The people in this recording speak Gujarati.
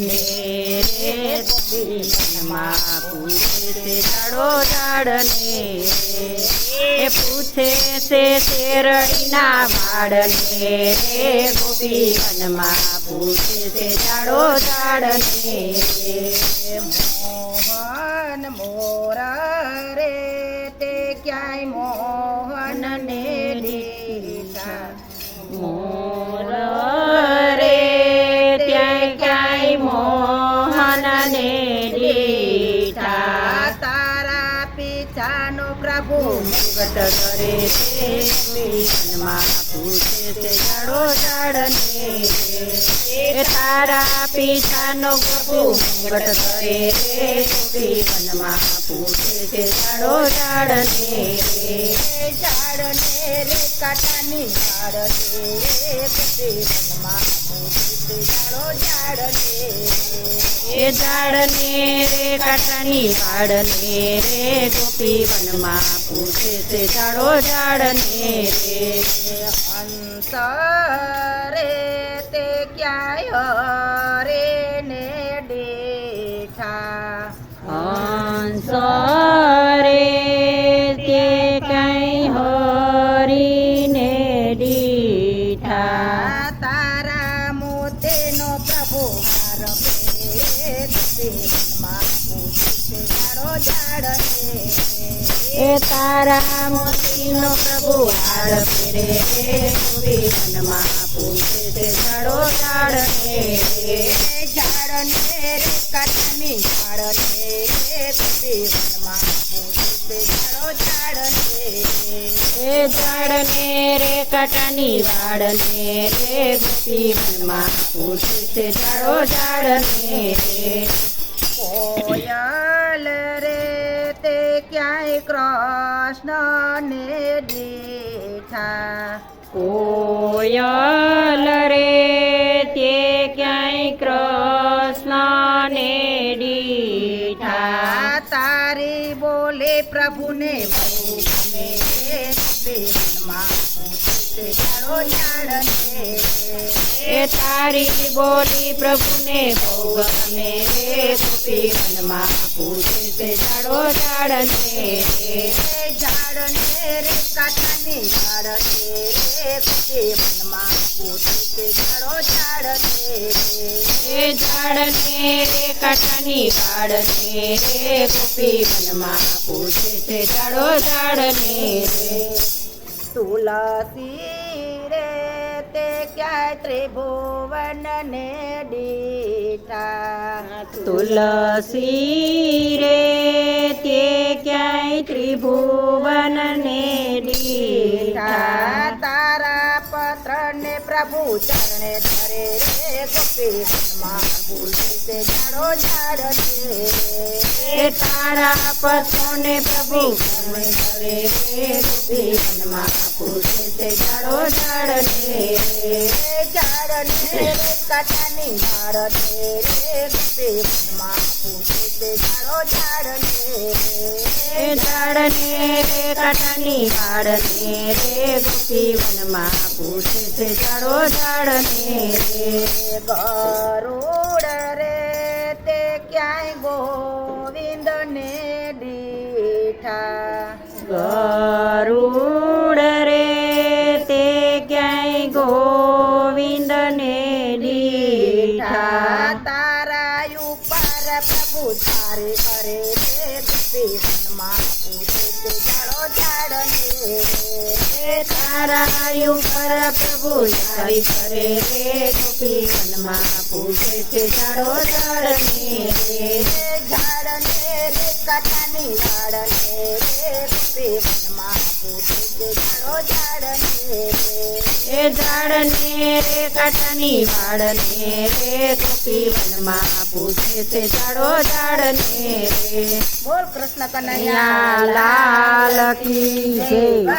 વાળને રે ગોપીવનમાં પૂછે છે જાડો ઝાડને એ પૂછે છે શેરડીના વાળને રે. ગોપીવનમાં પૂછે છે જાડો જાડને મોહન મોરા રે, તે ક્યાંય મોહન મુગટ કરે છે મનમાં પૂછે છે જાડો ઝાડને એ તારા પીછાનો ગપુ મુગટ કરે રે મનમાં પૂછે છે જાડો જાડને જાડને રે, કાટાની જાડને રે એ ઝાડને રે કાંટાની વાડને રે ગોપી વનમાં પૂછે છે ઝાડને રે. હંસ તે ક્યાંય રે એ તારા મોતીનો પ્રભુ હાર ફેરે ઝાડો ઝાડને એ ઝાડને રે કાંટાની વનમાં પૂછે છે જાડો ઝાડને રે કૃષ્ણ દેખા. કોયલ રે તે ક્યાંય કૃષ્ણને દીઠા તારી બોલે પ્રભુને બહુ ઝાડો એ તારી બોલી પ્રભુને બહુ ગમે રે ગોપી વનમાં પૂજે છે. જાડો ઝાડને ઝાડને રે, કાંટાની ઝાડને રે ગોપી વનમાં પૂછે ઝાડો ઝાડને ઝાડને રે, કાંટાની વાડને રે ગોપી વનમાં પૂજે છે. જાડો ઝાડને રે. તુલસી રે તે ક્યાં ત્રિભુવન ને દીઠા? તુલસી રે તે ક્યાંય ત્રિભુવનને દીઠા? તારા પત્ર ને પ્રભુ ચરણે ધરે રે, ગોપી વનમાં ભૂલે તે ઝાડો ઝાડ એ તારા પત્રોને પ્રભુ ગમે ધરે રે વનમાં પૂછે છે જાડો ઝાડ ને રે. કાંટાની ઝાડ ને રે, ગોપી વનમાં પૂછે તે ઝાડો ઝાડ એ ઝાડને રે કાંટાની રે ગોપી વનમાં પૂછે છે જાડો ઝાડને રે. ગરુડ રે તે ક્યાંય ગોવિંદ ને દીઠા પ્રભુ તારે કરે તે ગોપી વનમાં પૂછે તે ઝાડો ઝાડને એ તારા ઉપર પ્રભુ તારી કરે રે ગોપી વનમાં પૂછે છે જાડો ઝાડને રે ઝાડને રે કાંટાની ઝાડને રે ગોપી વનમાં પૂછે તે ઝાડો ઝાડને એ ઝાડને રે કાંટાની વાડને રે ગોપી વનમાં પૂછે છે જાડો ઝાડને. રે બોલ કૃષ્ણ કનૈયા લાલ કી જય.